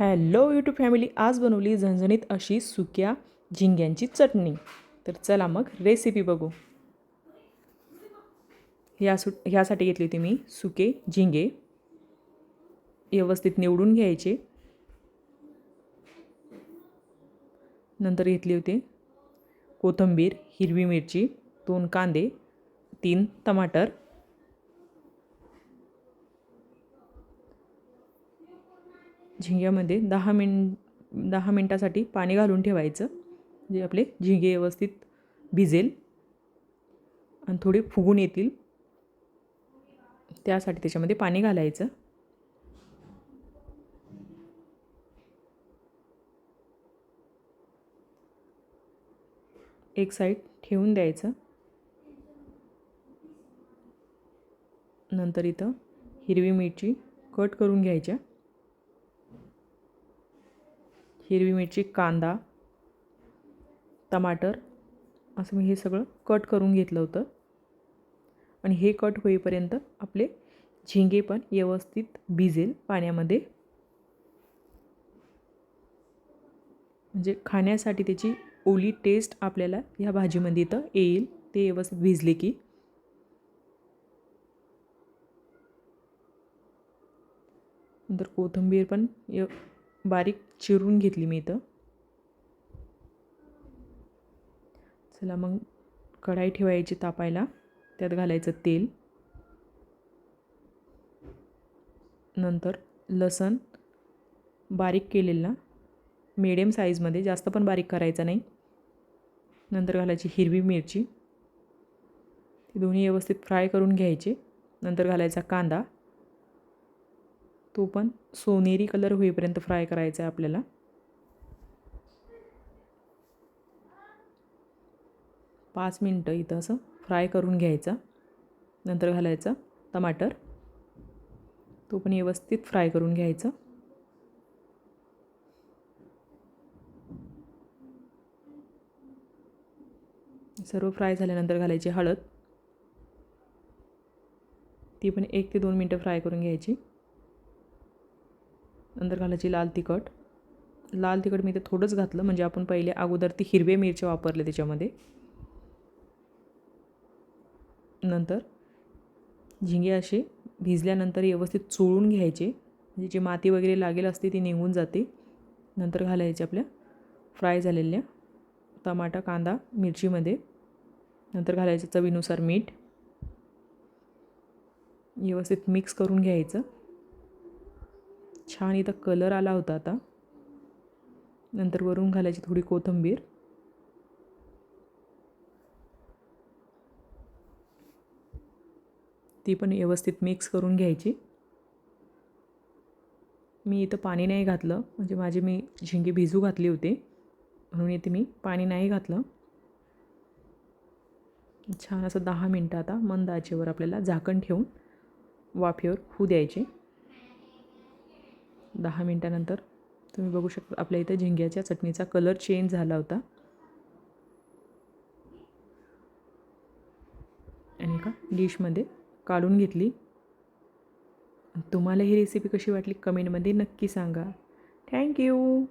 Hello YouTube family आज बनवली झणझणीत अशी सुक्या झिंग्यांची चटणी. तर चला मग रेसिपी बघू. ह्या सु ह्यासाठी घेतली होती मी सुके झिंगे. व्यवस्थित निवडून घ्यायचे. नंतर घेतली होती कोथिंबीर हिरवी मिरची दोन कांदे तीन टमाटर. झिंग्यामध्ये दहा मिन दहा मिनटासाठी पाणी घालून ठेवायचं. जे आपले झिंगे व्यवस्थित भिजेल आणि थोडे फुगून येतील. त्यासाठी त्याच्यामध्ये पाणी घालायचं. एक साईड ठेवून द्यायचं. नंतर इथं हिरवी मिरची कट करून घ्यायच्या. हिरवी मिरची कांदा टमाटर असं मी हे सगळं कट करून घेतलं होतं. आणि हे कट होईपर्यंत आपले झिंगे पण व्यवस्थित भिजेल पाण्यामध्ये. म्हणजे खाण्यासाठी त्याची ओली टेस्ट आपल्याला ह्या भाजीमध्ये इथं येईल. ते व्यवस्थित भिजले की. नंतर कोथिंबीर पण य बारीक चिरून घेतली मी इथं. चला मग कढाई ठेवायची तापायला. त्यात घालायचं तेल. नंतर लसण. बारीक केलेला मिडियम साईजमध्ये जास्त पण बारीक करायचा नाही. नंतर घालायची हिरवी मिरची. ती दोन्ही व्यवस्थित फ्राय करून घ्यायचे. नंतर घालायचा कांदा. तो पण सोनेरी कलर होईपर्यंत फ्राय करायचा आहे आपल्याला. पाच मिनटं इथं असं फ्राय करून घ्यायचा. नंतर घालायचा टमाटर. तो पण व्यवस्थित फ्राय करून घ्यायचा. सर्व फ्राय झाल्यानंतर घालायची हळद. ती पण एक ते दोन मिनटं फ्राय करून घ्यायची. नंतर घालायची लाल तिखट. लाल तिखट मी ते थोडंच घातलं म्हणजे आपण पहिले अगोदर ती हिरवे मिरच्या वापरले त्याच्यामध्ये. नंतर झिंगे असे भिजल्यानंतर व्यवस्थित चोळून घ्यायचे. म्हणजे जी माती वगैरे लागेल असते ती निघून जाते. नंतर घालायचे आपल्या फ्राय झालेल्या टमाटा कांदा मिरचीमध्ये. नंतर घालायचं चवीनुसार मीठ. व्यवस्थित मिक्स करून घ्यायचं. छान इथं कलर आला होता आता. नंतर वरून घालायची थोडी कोथिंबीर. ती पण व्यवस्थित मिक्स करून घ्यायची. मी इथं पाणी नाही घातलं. म्हणजे माझे मी झिंगे भिजू घातली होते. म्हणून इथे मी पाणी नाही घातलं. छान असं दहा मिनटं आता मंद आचेवर आपल्याला झाकण ठेवून वाफेवर होऊ द्यायचे. दहा मिनटानंतर तुम्ही बघू शकता आपल्या इथं झिंग्याच्या चटणीचा कलर चेंज झाला होता. आणि का डिशमध्ये काढून घेतली. तुम्हाला ही रेसिपी कशी वाटली? कमेंटमध्ये नक्की सांगा. थँक्यू